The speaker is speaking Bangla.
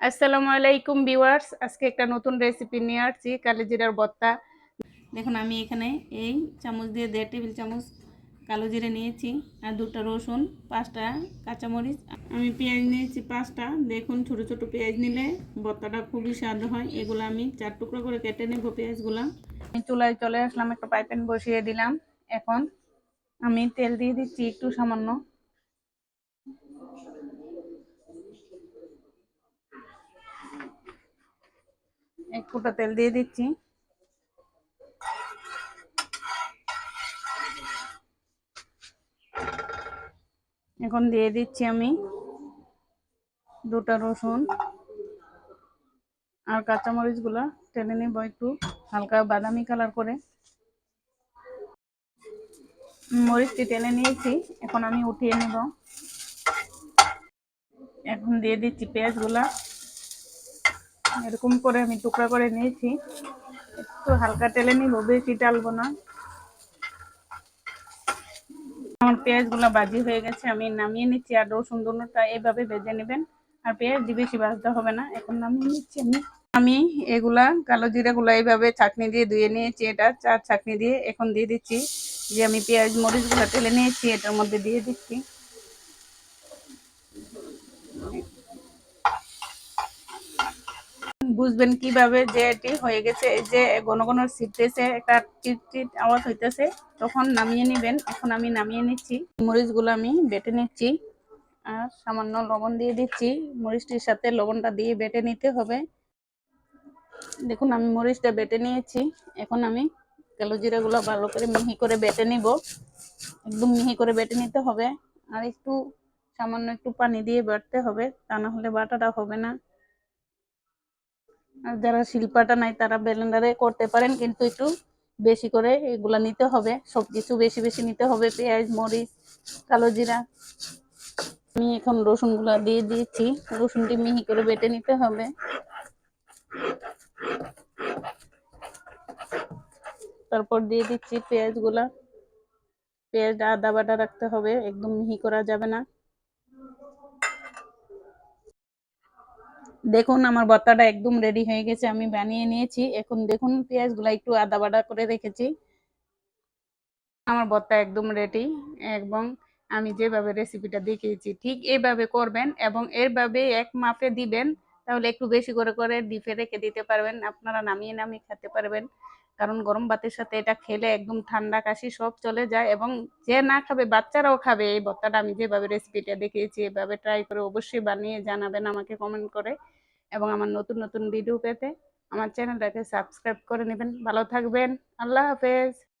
আসসালামু আলাইকুম ভিউয়ার্স, আজকে একটা নতুন রেসিপি নিয়ে আসছি, কালো জিরার ভর্তা দেখুন, আমি এখানে এই চামচ দিয়ে দেড় টেবিল চামচ কালো জিরে নিয়েছি আর দুটো রসুন, পাঁচটা কাঁচামরিচ। আমি পেঁয়াজ নিয়েছি পাঁচটা। দেখুন, ছোট ছোট পেঁয়াজ নিলে ভর্তাটা খুবই স্বাদ হয়। এগুলো আমি চার টুকরো করে কেটে নেব পেঁয়াজগুলো। আমি চুলায় চলে আসলাম, একটা পাইপেন বসিয়ে দিলাম। এখন আমি তেল দিয়ে দিচ্ছি একটু সামান্য এক ফুটা তেল দিয়ে দিচ্ছি। এখন দিয়ে দিচ্ছি আমি দুটা রসুন আর কাঁচামরিচগুলো টেনে নেব একটু হালকা বাদামি কালার করে। মরিচটি টেনে নিয়েছি, এখন আমি উঠিয়ে নেব। এখন দিয়ে দিচ্ছি পেঁয়াজগুলা। এরকম করে আমি টুকরা করে নিয়েছি। একটু হালকা তেলে নিব, বেশি টালবো না। আমার পেঁয়াজগুলো বাজি হয়ে গেছে, আমি নামিয়ে নিচ্ছি। আর রসুন দুটা এইভাবে ভেজে নেবেন। আর পেঁয়াজ বেশি ভাজতে হবে না, এখন নামিয়ে নিচ্ছি আমি। আমি এগুলা কালো জিরাগুলো এইভাবে ছাকনি দিয়ে ধুয়ে নিয়েছি, এটা চার ছাকনি দিয়ে। এখন দিয়ে দিচ্ছি যে আমি পেঁয়াজ মরিচগুলো তেলে নিয়েছি, এটার মধ্যে দিয়ে দিচ্ছি। বুঝবেন কীভাবে যে এটি হয়ে গেছে, এই যে ঘন ঘন ছিটতেছে, একটা চিট আওয়াজ হইতেছে, তখন নামিয়ে নেবেন। এখন আমি নামিয়ে নিচ্ছি। মরিচগুলো আমি বেটে নিচ্ছি, আর সামান্য লবণ দিয়ে দিচ্ছি। মরিচটির সাথে লবণটা দিয়ে বেটে নিতে হবে। দেখুন, আমি মরিচটা বেটে নিয়েছি। এখন আমি কালো জিরাগুলো ভালো করে মিহি করে বেটে নিব। একদম মিহি করে বেটে নিতে হবে। আর একটু সামান্য একটু পানি দিয়ে বাটতে হবে, তা না হলে বাটাটা হবে না। আর যারা শিল্পাটা নাই, তারা ব্লেন্ডারে করতে পারেন, কিন্তু একটু বেশি করে এগুলা নিতে হবে। সব কিছু বেশি বেশি নিতে হবে, পেঁয়াজ, মরিচ, কালো জিরা। আমি এখন রসুনগুলা দিয়ে দিয়েছি। রসুনটি মিহি করে বেটে নিতে হবে। তারপর দিয়ে দিচ্ছি পেঁয়াজগুলা। পেঁয়াজটা আদা বাটা রাখতে হবে, একদম মিহি করা যাবে না। দেখুন, আমার ভর্তাটা একদম রেডি হয়ে গেছে, আমি বানিয়ে নিয়েছি। এখন দেখুন, পেঁয়াজগুলো একটু আদা বাটা করে রেখেছি। আমার ভর্তা একদম রেডি এবং আমি যেভাবে রেসিপিটা দেখিয়েছি, ঠিক এইভাবে করবেন এবং এরভাবে এক মাপে দিবেন, তাহলে একটু বেশি করে করে ডিপে রেখে দিতে পারবেন, আপনারা নামিয়ে নামিয়ে খেতে পারবেন। কারণ গরম ভাতের সাথে এটা খেলে একদম ঠান্ডা কাশি সব চলে যায় এবং যে না খাবে বাচ্চারাও খাবে। এই ভর্তাটা আমি যেভাবে রেসিপিটা দেখিয়েছি, এভাবে ট্রাই করে অবশ্যই বানিয়ে জানাবেন আমাকে কমেন্ট করে এবং আমার নতুন নতুন ভিডিও পেতে। আমার চ্যানেলটাকে সাবস্ক্রাইব করে নেবেন। ভালো থাকবেন। আল্লাহ হাফেজ।